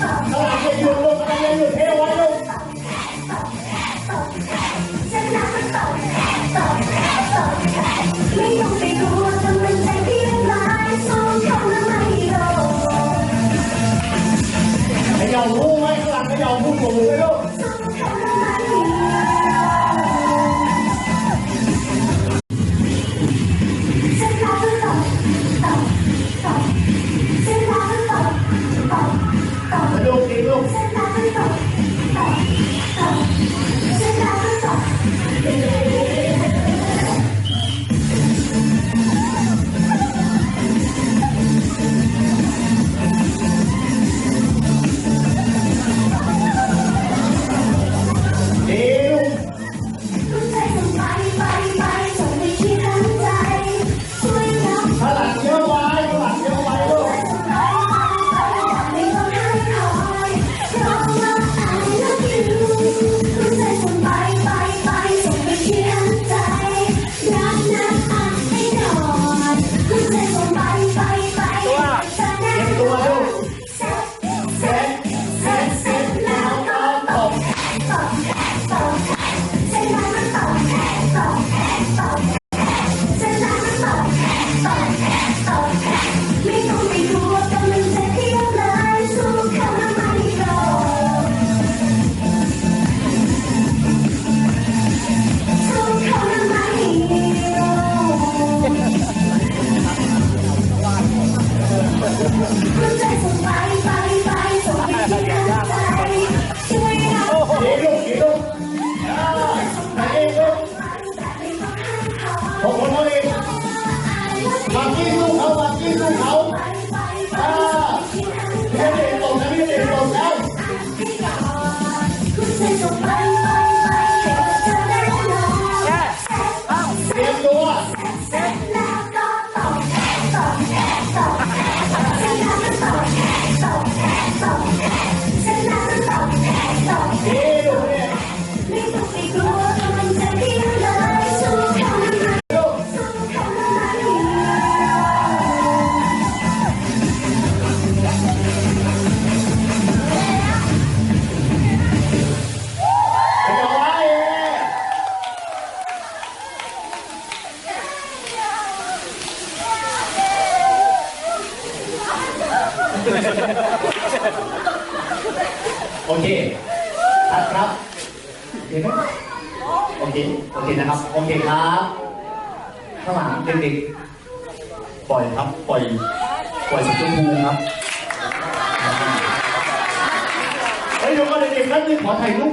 Oh, ¿O cómo es? Aquí อเคตัดครับโอเคโอเคนะครับโอเคครับข้างหลังเด็กๆปล่อยครับปล่อยปล่อยสีชมพูครับเฮ้ยเดี๋ยวก็เด็กๆนั่นนี่ขอถ่ายรูป